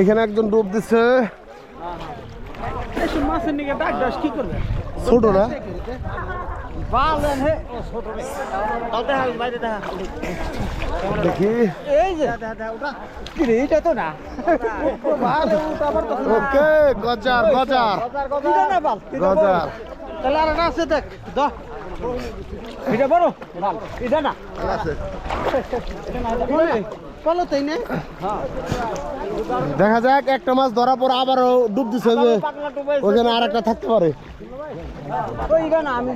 এখানে একজন ডুব দিচ্ছে ছোট না? দেখা দেখা। দেখি। এই যে দেখা দেখা ওটা কি রে এটা তো না। ভালো ওটা আবার তো ওকে গজার গজার। এটা না বাল? গজার। তাহলে আর আছে দেখ দ। এটা বড়? এটা না বলো তাই না? দেখা যাক একটা মাছ ধরা পর আবারও ডুব দিছে যে ওখানে আর একটা থাকতে পারে। আমি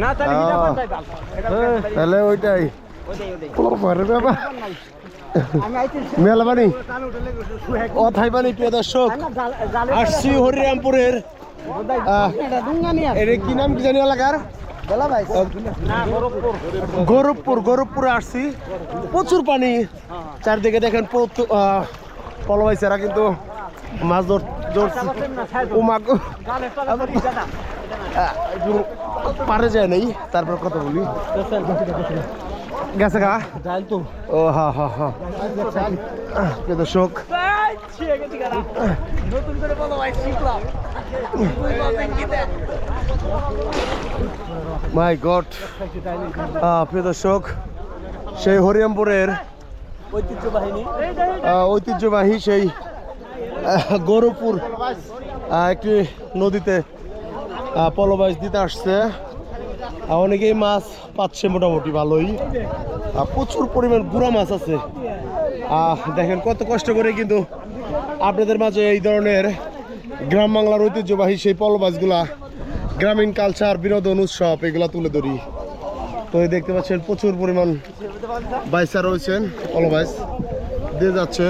না। তাহলে তাহলে ওইটাই। ওইটাই ওইটাই। পরে বাবা। আমি আইতে মেলাবানি কান উঠলে সুহে ও থাইবানি প্রিয় দর্শক। আসছি হরিরামপুরের এটা কি নাম কি জানি এলাকার? গরবপুর গৌরবপুর আসছি। প্রচুর পানি। চারদিকে দেখেন পলবাইছেরা কিন্তু মাছ ধর পারে যায় নাই। তারপর কথা বলি। গেছে গা? ও হা হা হা। দর্শক মাই গড প্রিয় দর্শক সেই আহ, ঐতিহ্যবাহী সেই গৌরবপুর একটি নদীতে পলবাইশ দিতে আসছে। অনেকেই মাছ পাচ্ছে মোটামুটি ভালোই। প্রচুর পরিমাণ গুড়া মাছ আছে। দেখেন, কত কষ্ট করে কিন্তু আপনাদের মাঝে এই ধরনের গ্রাম বাংলার ঐতিহ্যবাহী সেই পলবাসগুলা গ্রামীণ কালচার, বিনোদন, উৎসব, এগুলা তুলে ধরি। তো এই দেখতে পাচ্ছেন, প্রচুর পরিমাণ বাইসা রয়েছেন পলবাইস দিয়ে যাচ্ছে,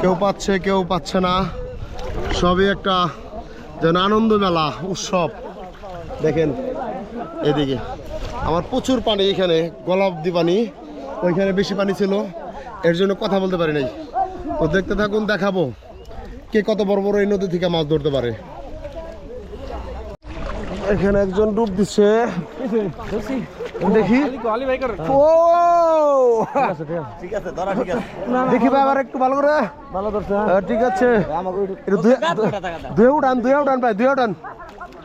কেউ পাচ্ছে কেউ পাচ্ছে না। সবই একটা যেন আনন্দ মেলা, উৎসব। দেখেন, এদিকে। আমার প্রচুর পানি এখানে, গলাপ দি পানি ওইখানে বেশি পানি ছিল। এর জন্য কথা বলতে পারি নাই। তো দেখতে থাকুন দেখাবো কে কত বড় বড় এই নদী থেকে মাছ ধরতে পারে। এখানে একজন ডুব দিচ্ছে দেখি। ও! দেখি ভাই আবার একটু ভালো করে। ভালো ধরছে ঠিক আছে। দুয়ে উঠান দুয়ে উঠান ভাই দুয়ে উঠান।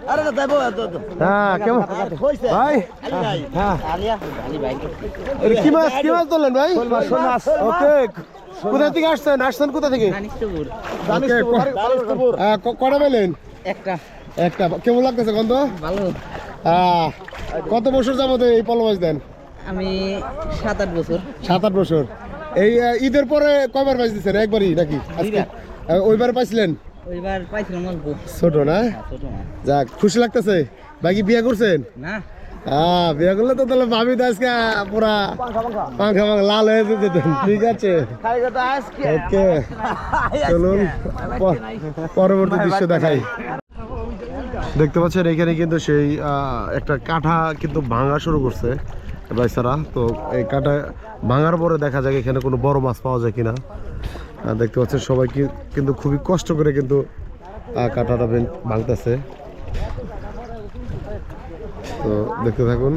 আরে না দেবো হ্যাঁ কেমন? ভাই হ্যাঁ। আলিয়া আলী ভাই এটা কি মাছ কি মাছ ধরলেন ভাই? ওকে কোথা থেকে আসছেন? আসছেন কোথা থেকে? ক- কটা পেলেন? একটা। একটা। কেমন লাগতেছে গন্ধ? ভালো। আহ, কত বছর যাবত এই পলো মাছ দেন? আমি সাত আট বছর। সাত আট বছর। এই ঈদের পরে কয়বার মাছ দিচ্ছেন একবারই নাকি? আজকে? ওইবার পাইছিলেন? ওইবার পাইছিলাম অল্প। ছোট না? যাক খুশি লাগতেছে? বাকি বিয়ে করছেন? না। হ্যাঁ বিয়ে করলে তো তাহলে ভাবি তো আজকে পুরা পাঙ্খা পাঙ্খা লাল হয়ে যেতেন ঠিক আছে? ওকে চলুন পরবর্তী দৃশ্য দেখাই। দেখতে পাচ্ছেন এখানে কিন্তু সেই একটা কাঠা কিন্তু ভাঙা শুরু করছে বাইসারা তো এই কাঠা ভাঙার পরে দেখা যায় এখানে কোনো বড় মাছ পাওয়া যায় কিনা। দেখতে পাচ্ছেন সবাই কিন্তু খুবই কষ্ট করে কিন্তু কাঁটাটা ভেঙ- ভাঙতেছে তো দেখতে থাকুন।